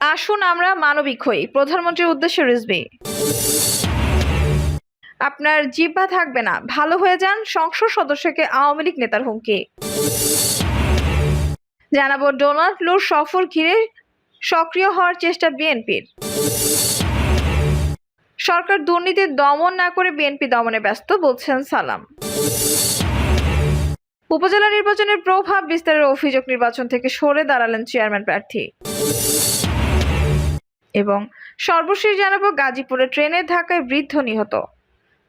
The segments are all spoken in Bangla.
আসুন আমরা মানবিক হই। প্রধানমন্ত্রীর উদ্দেশ্যে রিজবি আপনার জিব্বা থাকবে না। ভালো হয়ে যান সংসদ সদস্যকে আওয়ামী লীগ নেতার হুমকি। জানাব ডোনাল্ড লুর সফর ঘিরে সক্রিয় হওয়ার চেষ্টা বিএনপির। সরকার দুর্নীতি দমন না করে বিএনপি দমনে ব্যস্ত, বলছেন সালাম। উপজেলা নির্বাচনের প্রভাব বিস্তারের অভিযোগ নির্বাচন থেকে সরে দাঁড়ালেন চেয়ারম্যান প্রার্থী। এবং সর্বশেষ জানাব গাজীপুরে ট্রেনের ধাক্কায় বৃদ্ধ নিহত।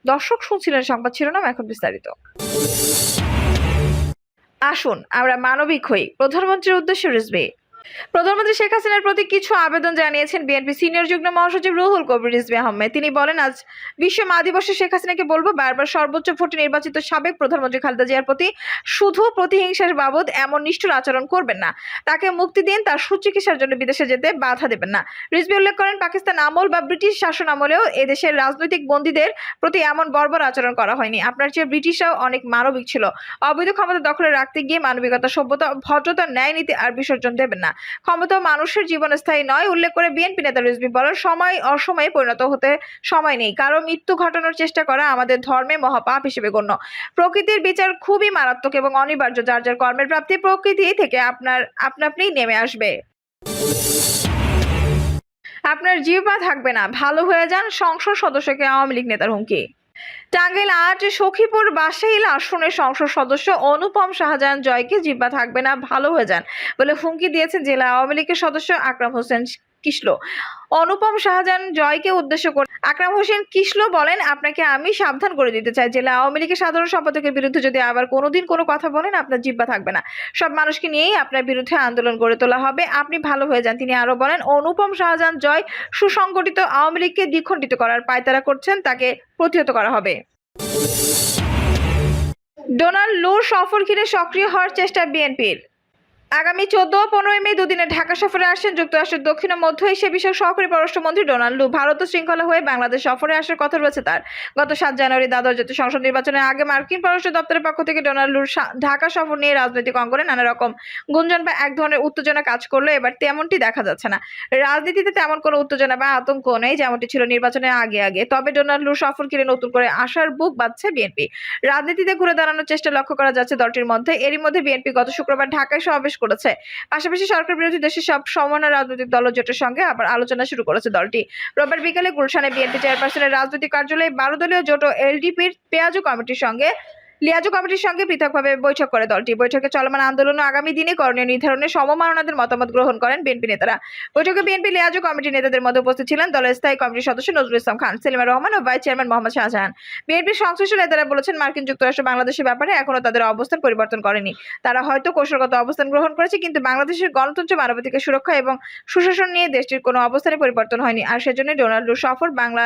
দর্শক শুনছিলেন সংবাদ শিরোনাম, এখন বিস্তারিত। আসুন, আমরা মানবিক হই। প্রধানমন্ত্রীর উদ্দেশ্যে রিজবি প্রধানমন্ত্রী শেখ হাসিনার প্রতি কিছু আবেদন জানিয়েছেন বিএনপি সিনিয়র যুগ্ম মহাসচিব রুহুল কবির রিজভি আহমেদ। তিনি বলেন, আজ বিশ্ব মা দিবসে শেখ হাসিনাকে বলব, বারবার সর্বোচ্চ ভোটে নির্বাচিত সাবেক প্রধানমন্ত্রী খালেদা জিয়ার প্রতি শুধু প্রতিহিংসার বাবদ এমন নিষ্ঠুর আচরণ করবেন না। তাকে মুক্তি দিন, তার সুচিকিৎসার জন্য বিদেশে যেতে বাধা দেবেন না। রিজবি উল্লেখ করেন, পাকিস্তান আমল বা ব্রিটিশ শাসন আমলেও এদেশের রাজনৈতিক বন্দীদের প্রতি এমন বর্বর আচরণ করা হয়নি। আপনার চেয়ে ব্রিটিশরাও অনেক মানবিক ছিল। অবৈধ ক্ষমতা দখলে রাখতে গিয়ে মানবিকতা, সভ্যতা, ভদ্রতা, ন্যায় নীতি আর বিসর্জন দেবেন না। ক্ষমতা মানুষের জীবন স্থায়ী নয়, উল্লেখ করে বিএনপি নেতা রিজভি বলেন, সময় অসময়ে পরিণত হতে সময় নেই কারও মৃত্যু ঘটানোর চেষ্টা করা আমাদের ধর্মে মহাপাপ হিসেবে গণ্য। প্রকৃতির বিচার খুবই মারাত্মক এবং অনিবার্য, যার যার কর্মের প্রাপ্তি প্রকৃতি থেকে আপনার, আপনা আপনি নেমে আসবে। আপনার জিহ্বা থাকবে না, ভালো হয়ে যান সংসদ সদস্যকে আওয়ামী লীগ নেতার হুমকি। টাঙ্গাইল আট সখীপুর বাসাইল আসনের সংসদ সদস্য অনুপম শাহজাহান জয়কে জিব্বা থাকবে না, ভালো হয়ে যান বলে হুমকি দিয়েছেন জেলা আওয়ামী লীগের সদস্য আকরাম হোসেন কিসলো? অনুপম শাহজাহান জয়কে উদ্দেশ্য করে আকরাম হোসেন কিসলো বলেন, আপনাকে আমি সাবধান করে দিতে চাই। জেলা আওয়ামী লীগের সাধারণ সম্পাদকের বিরুদ্ধে যদি আবার কোনোদিন কোনো কথা বলেন, আপনার জিব্বা থাকবে না। সব মানুষকে নিয়েই আপনার বিরুদ্ধে আন্দোলন গড়ে তোলা হবে। আপনি ভালো হয়ে যান। তিনি আরও বলেন, অনুপম শাহজাহান জয় সুসংগঠিত আওয়ামী লীগকে দ্বিখণ্ডিত করার পায়তারা করছেন, তাকে প্রতিহত করা হবে। ডোনাল্ড লুর সফর ঘিরে সক্রিয় হওয়ার চেষ্টা বিএনপির। আগামী চোদ্দ ও পনেরোই মে দুদিনের ঢাকা সফরে আসেন যুক্তরাষ্ট্রের দক্ষিণ ও মধ্য এশিয়া বিষয়ক সহকারী পররাষ্ট্রমন্ত্রী ডোনাল্ড লু ভারত শৃঙ্খলা হয়ে বাংলাদেশ সফরে আসার কথা রয়েছে তার। গত সাত জানুয়ারি দ্বাদশ জাতীয় সংসদ নির্বাচনের আগে মার্কিন পররাষ্ট্র দপ্তরের পক্ষ থেকে ডোনাল্ড লুর ঢাকা সফর নিয়ে রাজনৈতিক অঙ্গনে নানা রকম গুঞ্জন বা এক ধরনের উত্তেজনা কাজ করল এবার তেমনটি দেখা যাচ্ছে না। রাজনীতিতে তেমন কোনো উত্তেজনা বা আতঙ্ক নেই, যেমনটি ছিল নির্বাচনের আগে আগে। তবে ডোনাল্ড লুর সফর ঘিরে নতুন করে আসার বুক বাঁধছে বিএনপি। রাজনীতিতে ঘুরে দাঁড়ানোর চেষ্টা লক্ষ্য করা যাচ্ছে দলটির মধ্যে। এরই মধ্যে বিএনপি গত শুক্রবার ঢাকায় সমাবেশ করেছে। পাশাপাশি সরকার বিরোধী দেশের সব সমন্বয় রাজনৈতিক দল জোটের সঙ্গে আবার আলোচনা শুরু করেছে দলটি। রোববার বিকেলে গুলশানে বিএনপি চেয়ারপারসনের রাজনৈতিক কার্যালয়ে বারো দলীয় জোট ও এলডিপির পেঁয়াজু কমিটির সঙ্গে লিয়াজু কমিটির সঙ্গে পৃথকভাবে বৈঠক করে দলটি। বৈঠকে চলমান আন্দোলন আগামী দিনে করণীয় নির্ধারণে সমমাননাদের মতামত গ্রহণ করেন বিএনপি নেতারা। বৈঠকে বিএনপি লিয়াজু কমিটির নেতাদের মধ্যে উপস্থিত ছিলেন দলের স্থায়ী কমিটির সদস্য নজরুল ইসলাম খান, সেলিমা রহমান ও ভাইস চেয়ারম্যান মোহাম্মদ শাহজাহান। বিএনপির সংশ্লিষ্ট নেতারা বলেছেন, মার্কিন যুক্তরাষ্ট্র বাংলাদেশের ব্যাপারে এখনও তাদের অবস্থান পরিবর্তন করেনি। তারা হয়তো কৌশলগত অবস্থান গ্রহণ করেছে, কিন্তু বাংলাদেশের গণতন্ত্র, মানবাধিকার সুরক্ষা এবং সুশাসন নিয়ে দেশটির কোনো অবস্থানে পরিবর্তন হয়নি। আর সেজন্য ডোনাল্ড সফর বাংলা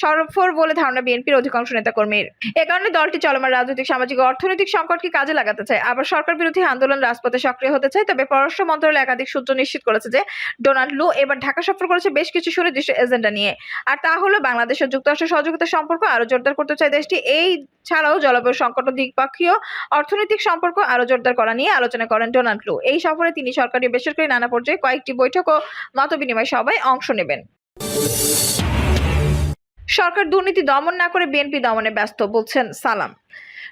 সফর বলে ধারণা বিএনপির অধিকাংশ নেতাকর্মীর। এ কারণে দলটি চলমান রাজনৈতিক, সামাজিক অর্থনৈতিক সংকটকে কাজে লাগাতে চায়। আবার সরকার বিরোধী আন্দোলন রাজপথে সক্রিয় হতে চায়। তবে পররাষ্ট্র মন্ত্রণালয় একাধিক সূত্র নিশ্চিত করেছে যে ডোনাল্ড লু এবার ঢাকা সফর করেছে বেশ কিছু সুনির্দিষ্ট এজেন্ডা নিয়ে। আর তা হলো বাংলাদেশ ও যুক্তরাষ্ট্রের সহযোগিতার সম্পর্ক আরও জোরদার করতে চায় দেশটি। এই ছাড়াও জলবায়ু সংকট দ্বিপাক্ষীয় অর্থনৈতিক সম্পর্ক আরও জোরদার করা নিয়ে আলোচনা করেন ডোনাল্ড লু। এই সফরে তিনি সরকারি বেসরকারি নানা পর্যায়ে কয়েকটি বৈঠক ও মতবিনিময় সভায় অংশ নেবেন। সরকার দুর্নীতি দমন না করে বিএনপি দমনে ব্যস্ত বলছেন সালাম।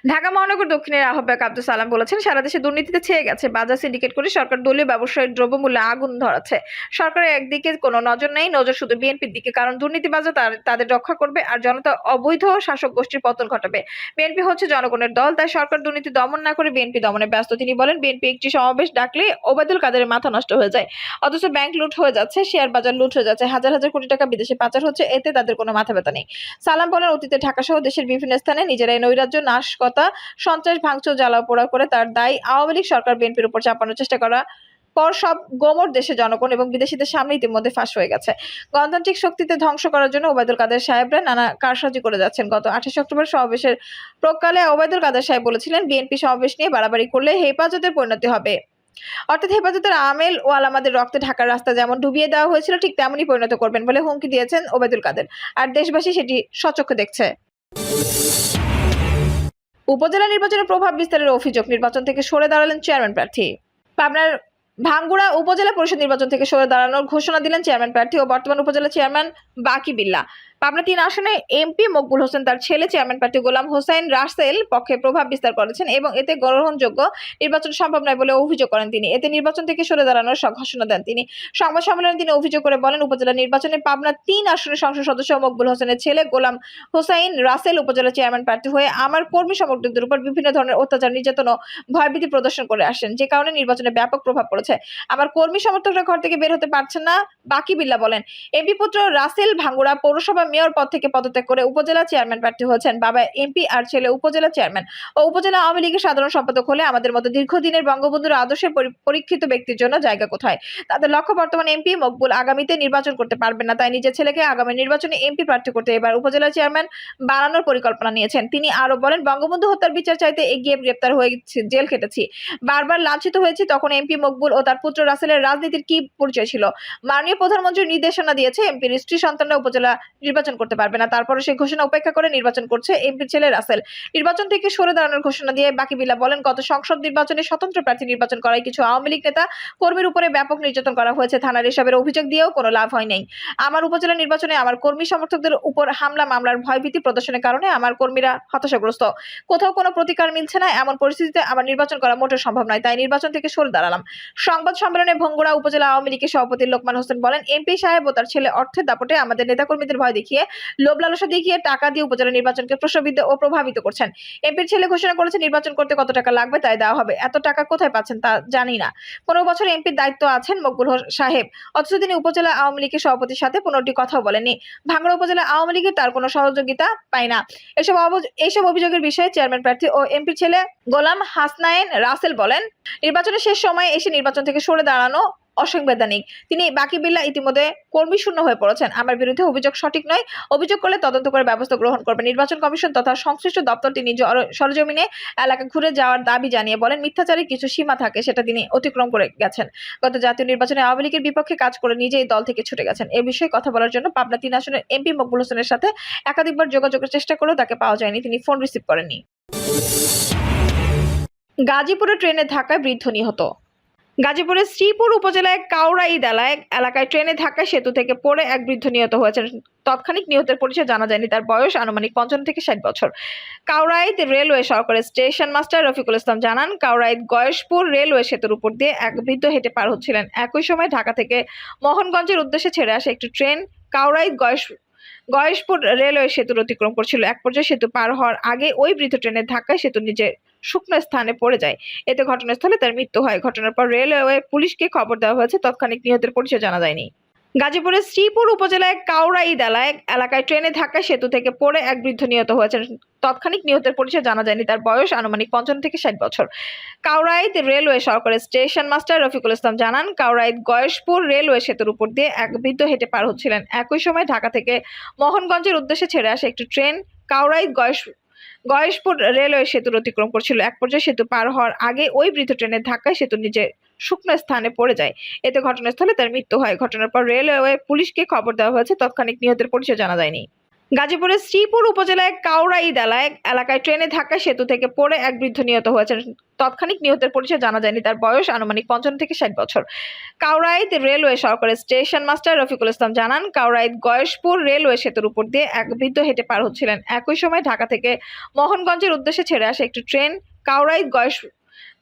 ঢাকা মহানগর দক্ষিণের আহ্বায়ক আব্দুল সালাম বলেছেন, সারা দেশে দুর্নীতিতে ছেয়ে গেছে, বাজার সিন্ডিকেট করে সরকার দলীয় ব্যবসায়ীর দ্রব্যমূল্যে আগুন ধরাচ্ছে। সরকারের একদিকে কোনো নজর নেই, নজর শুধু বিএনপির দিকে, কারণ দুর্নীতিবাজরা তাদের রক্ষা করবে আর জনতা অবৈধ শাসক গোষ্ঠীর পতন ঘটাবে। বিএনপি হচ্ছে জনগণের দল, তাই সরকার দুর্নীতি দমন না করে বিএনপি দমনে ব্যস্ত। তিনি বলেন, বিএনপি একটি সমাবেশ ডাকলে ওবায়দুল কাদেরের মাথা নষ্ট হয়ে যায়, অথচ ব্যাংক লুট হয়ে যাচ্ছে, শেয়ার বাজার লুট হয়ে যাচ্ছে, হাজার হাজার কোটি টাকা বিদেশে পাচার হচ্ছে, এতে তাদের কোনো মাথা ব্যথা নেই। সালাম বলেন, অতীতে ঢাকা সহ দেশের বিভিন্ন স্থানে নিজেরাই নৈরাজ্য নাশকতা সন্ত্রাস, ভাঙচুর, জ্বালাও পোড়া করে তার দায় আওয়ামী লীগ সরকার বিএনপির উপর চাপানোর চেষ্টা করা পর সব গোমর দেশে জনগণ এবং বিদেশিদের সামনে ইতিমধ্যে ফাঁস হয়ে গেছে। গণতান্ত্রিক শক্তিতে ধ্বংস করার জন্য ওবায়দুল কাদের সাহেবরা নানা কারসাজি করে যাচ্ছেন। গত আঠাশ অক্টোবর সমাবেশের প্রকালে ওবায়দুল কাদের সাহেব বলেছিলেন, বিএনপি সমাবেশ নিয়ে বাড়াবাড়ি করলে হেফাজতের পরিণতি হবে। অর্থাৎ হেফাজতের আমেল ও আলামাদের রক্তে ঢাকার রাস্তা যেমন ডুবিয়ে দেওয়া হয়েছিল, ঠিক তেমনই পরিণত করবেন বলে হুমকি দিয়েছেন ওবায়দুল কাদের। আর দেশবাসী সেটি সচক্ষে দেখছে। উপজেলা নির্বাচনের প্রভাব বিস্তারের অভিযোগ নির্বাচন থেকে সরে দাঁড়ালেন চেয়ারম্যান প্রার্থী। পাবনার ভাঙ্গুড়া উপজেলা পরিষদ নির্বাচন থেকে সরে দাঁড়ানোর ঘোষণা দিলেন চেয়ারম্যান প্রার্থী ও বর্তমান উপজেলা চেয়ারম্যান বাকি বিল্লা। পাবনা তিন আসনে এমপি মকবুল হোসেন, তার ছেলে চেয়ারম্যান প্রার্থী গোলাম হোসেন রাসেল পক্ষে প্রভাব বিস্তার করেছেন এবং এতে গ্রহণযোগ্য নির্বাচন সম্ভব নয় বলে অভিযোগ করেন তিনি। এতে নির্বাচন থেকে সরে দাঁড়ানোর ঘোষণা দেন তিনি। সংবাদ সম্মেলনে তিনি অভিযোগ করে বলেন, উপজেলা নির্বাচনে পাবনা তিন আসনের সংসদ সদস্য মকবুল হোসেনের ছেলে গোলাম হোসাইন রাসেল উপজেলা চেয়ারম্যান প্রার্থী হয়ে আমার কর্মী সমর্থকদের উপর বিভিন্ন ধরনের অত্যাচার, নির্যাতন ও ভয়ভীতি প্রদর্শন করে আসেন। যে কারণে নির্বাচনে ব্যাপক প্রভাব পড়েছে। আমার কর্মী সমর্থকরা ঘর থেকে বের হতে পারছেন না, বাকি বিল্লা বলেন, এমপি পুত্র রাসেল ভাঙ্গুড়া পৌরসভা মেয়র পদ থেকে পদত্যাগ করে উপজেলা চেয়ারম্যান প্রার্থী হয়েছেন। বাবা এমপি আর ছেলে উপজেলা চেয়ারম্যান। ও উপজেলা আওয়ামী লীগের সাধারণ সম্পাদক হলে আমাদের মতো দীর্ঘদিনের বঙ্গবন্ধুর আদর্শে পরীক্ষিত ব্যক্তির জন্য জায়গা কোথায়? তাদের লক্ষ্য বর্তমান এমপি মকবুল আগামীতে নির্বাচন করতে পারবেন না। তাই নিজের ছেলেকে আগামী নির্বাচনে এমপি প্রার্থী করতে এবার উপজেলা চেয়ারম্যান বানানোর পরিকল্পনা নিয়েছেন। তিনি আরও বলেন, বঙ্গবন্ধু হত্যার বিচার চাইতে এগিয়ে গ্রেপ্তার হয়ে জেল খেটেছি। বারবার লাঞ্ছিত হয়েছি, তখন এমপি মকবুল ও তার পুত্র রাসেলের রাজনীতির কি পরিচয় ছিল? মাননীয় প্রধানমন্ত্রী নির্দেশনা দিয়েছে এমপির স্ত্রী সন্তানরা উপজেলা নির্বাচন করতে পারবে না। তারপরে সেই ঘোষণা উপেক্ষা করে নির্বাচন করছে এমপির ছেলে রাসেল। নির্বাচন থেকে সরে দাঁড়ানোর ঘোষণা দিয়ে বাকি বিল্লা বলেন, গত সংসদ নির্বাচনে স্বতন্ত্র প্রার্থী নির্বাচন করায় কিছু আওয়ামী লীগ নেতা কর্মীর উপরে ব্যাপক নির্যাতন করা হয়েছে। থানার এসবের অভিযোগ দিয়েও কোনো লাভ হয় নাই। আমার উপজেলা নির্বাচনে আমার কর্মী সমর্থকদের উপর হামলা, মামলার ভয়ভীতি প্রদর্শনের কারণে আমার কর্মীরা হতাশাগ্রস্ত। কোথাও কোনো প্রতিকার মিলছে না, এমন পরিস্থিতিতে আমার নির্বাচন করা মোটেও সম্ভব নয়। তাই নির্বাচন থেকে সরে দাঁড়ালাম। সংবাদ সম্মেলনে ভঙ্গুড়া উপজেলা আওয়ামী লীগের সভাপতি লোকমান হোসেন বলেন, এমপি সাহেব ও তার ছেলে অর্থের দাপটে আমাদের নেতাকর্মীদের ভয় দেখিয়ে লোভ লালসা দেখিয়ে টাকা দিয়ে উপজেলা নির্বাচনকে প্রশ্নবিদ্ধ ও প্রভাবিত করছেন। এমপির ছেলে ঘোষণা করেছে, নির্বাচন করতে কত টাকা লাগবে তাই দেওয়া হবে। এত টাকা কোথায় পাচ্ছেন তা জানি না। পনেরো বছর এমপির দায়িত্ব আছেন মকবুল সাহেব। অথচ তিনি উপজেলা আওয়ামী লীগের সভাপতির সাথে পনেরোটি কথাও বলেননি। ভাঙড়া উপজেলা আওয়ামী লীগের তার কোনো সহযোগিতা পায় না। এসব এইসব অভিযোগের বিষয়ে চেয়ারম্যান প্রার্থী ও এমপির ছেলে গোলাম হাসনায়েন রাসেল বলেন, নির্বাচনের শেষ সময়ে এসে নির্বাচন থেকে সরে দাঁড়ানো অসাংবিধানিক। তিনি বাকি বিল্লা ইতিমধ্যে কর্মী শূন্য হয়ে পড়েছেন। আমার বিরুদ্ধে অভিযোগ সঠিক নয়। অভিযোগ করলে তদন্ত করে ব্যবস্থা গ্রহণ করবে নির্বাচন কমিশন তথা সংশ্লিষ্ট দপ্তর তিনি জর- সরজমিনে এলাকা ঘুরে যাওয়ার দাবি জানিয়ে বলেন, মিথ্যাচারের কিছু সীমা থাকে, সেটা তিনি অতিক্রম করে গেছেন। গত জাতীয় নির্বাচনে আওয়ামী লীগের বিপক্ষে কাজ করে নিজেই দল থেকে ছুটে গেছেন। এ বিষয়ে কথা বলার জন্য পাবনা তিন আসনের এমপি মকবুল হোসেনের সাথে একাধিকবার যোগাযোগের চেষ্টা করেও তাকে পাওয়া যায়নি। তিনি ফোন রিসিভ করেননি। গাজীপুরে ট্রেনের ধাক্কায় বৃদ্ধ নিহত। গাজীপুরের শ্রীপুর উপজেলায় কাউরাইদ এলাকায় এলাকায় ট্রেনে ধাক্কায় সেতু থেকে পড়ে এক বৃদ্ধ নিহত হয়েছেন। তৎক্ষণিক নিহতের পরিচয় জানা যায়নি তার বয়স, আনুমানিক পঞ্চান্ন থেকে ষাট বছর। কাউরাইদ রেলওয়ে সহকারী স্টেশন মাস্টার রফিকুল ইসলাম জানান কাউরাইদ গয়েশপুর রেলওয়ে সেতুর উপর দিয়ে এক বৃদ্ধ হেঁটে পার হচ্ছিলেন। একই সময় ঢাকা থেকে মোহনগঞ্জের উদ্দেশ্যে ছেড়ে আসে একটি ট্রেন কাউরাইদ গয়েশ গয়েশপুর রেলওয়ে সেতুর অতিক্রম করছিল। এক পর্যায়ে সেতু পার হওয়ার আগে ওই বৃদ্ধ ট্রেনের ধাক্কায় সেতু নিজে শুকনো স্থানে পড়ে যায়। এতে ঘটনাস্থলে তার মৃত্যু হয়। ঘটনার পর রেলওয়ে পুলিশকে খবর দেওয়া হয়েছে। তৎক্ষণিক নিহতের পরিচয় জানা যায়নি। গাজীপুরের শ্রীপুর উপজেলায় কাউরাইদ এলাকায় এলাকায় ট্রেনে ধাক্কায় সেতু থেকে পড়ে এক বৃদ্ধ নিহত হয়েছেন। তৎক্ষণিক নিহতের পরিচয় জানা যায়নি তার বয়স আনুমানিক পঞ্চান্ন থেকে ষাট বছর। কাউরাইদ রেলওয়ে সরকারের স্টেশন মাস্টার রফিকুল ইসলাম জানান কাউরাইদ গয়েশপুর রেলওয়ে সেতুর উপর দিয়ে এক বৃদ্ধ হেঁটে পার হচ্ছিলেন। একই সময় ঢাকা থেকে মোহনগঞ্জের উদ্দেশ্যে ছেড়ে আসে একটি ট্রেন। কাউরাইদ গয়েশ গয়েশপুর রেলওয়ে সেতুর অতিক্রম করছিল। এক পর্যায়ে সেতু পার হওয়ার আগে ওই বৃদ্ধ ট্রেনের ধাক্কায় সেতু নিজে শুকনো স্থানে পড়ে যায়। এতে ঘটনাস্থলে তার মৃত্যু হয়। ঘটনার পর রেলওয়ে পুলিশকে খবর দেওয়া হয়েছে। তৎক্ষণিক নিহতের পরিচয় জানা যায়নি। গাজীপুরের শ্রীপুর উপজেলায় কাউরাইদ এলাকায় এলাকায় ট্রেনে ধাক্কায় সেতু থেকে পড়ে এক বৃদ্ধ নিহত হয়েছেন। তৎক্ষণিক নিহতের পরিচয় জানা যায়নি, তার বয়স আনুমানিক পঞ্চান্ন থেকে ষাট বছর। কাউরাইদ রেলওয়ে সরকারের স্টেশন মাস্টার রফিকুল ইসলাম জানান কাউরাইদ গয়েশপুর রেলওয়ে সেতুর উপর দিয়ে এক বৃদ্ধ হেঁটে পার হচ্ছিলেন। একই সময় ঢাকা থেকে মোহনগঞ্জের উদ্দেশ্যে ছেড়ে আসে একটি ট্রেন কাউরাইদ গয়েশ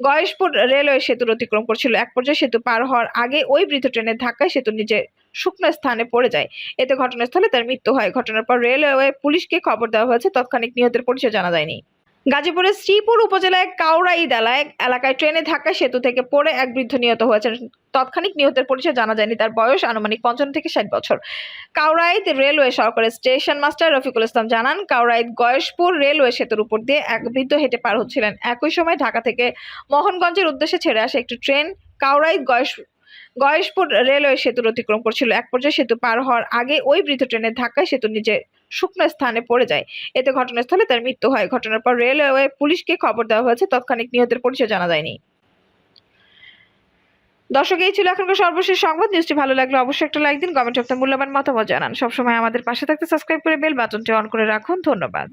গয়েশপুর রেলওয়ে সেতুর অতিক্রম করছিল। এক পর্যায়ে সেতু পার হওয়ার আগে ওই বৃদ্ধ ট্রেনের ধাক্কায় সেতু নিজে শুকনো স্থানে পড়ে যায়। এতে ঘটনাস্থলে তার মৃত্যু হয়। ঘটনার পর রেলওয়ে পুলিশকে খবর দেওয়া হয়েছে, তৎক্ষণিক নিহতের পরিচয় জানা যায়নি। গাজীপুরের শ্রীপুর উপজেলায় কাউরাইদ এলাকায় ট্রেনে ধাক্কায় সেতু থেকে পড়ে এক বৃদ্ধ নিহত হয়েছেন। তৎক্ষণিক নিহতের পরিচয় জানা যায়নি। তার বয়স আনুমানিক পঞ্চান্ন থেকে ষাট বছর। কাউরাইদ রেলওয়ে সহকারী স্টেশন মাস্টার রফিকুল ইসলাম জানান কাউরাইদ গয়েশপুর রেলওয়ে সেতুর উপর দিয়ে এক বৃদ্ধ হেঁটে পার হচ্ছিলেন। একই সময় ঢাকা থেকে মোহনগঞ্জের উদ্দেশ্যে ছেড়ে আসে একটি ট্রেন। কাউরাইদ গয়েশ গয়েশপুর রেলওয়ে সেতুর অতিক্রম করছিল। এক পর্যায়ে সেতু পার হওয়ার আগে ওই বৃদ্ধ ট্রেনের ধাক্কায় সেতু নিজে শুকনো স্থানে পড়ে যায়। এতে ঘটনাস্থলে তার মৃত্যু হয়। ঘটনার পর রেলওয়ে পুলিশকে খবর দেওয়া হয়েছে। তৎক্ষণিক নিহতের পরিচয় জানা যায়নি। দর্শক, এই ছিল এখনকার সর্বশেষ সংবাদ। নিউজটি ভালো লাগলে অবশ্যই একটা লাইক দিন, কমেন্ট আপনার মূল্যবান মতামত জানান। সবসময় আমাদের পাশে থাকতে সাবস্ক্রাইব করে বেল বাটনটি অন করে রাখুন। ধন্যবাদ।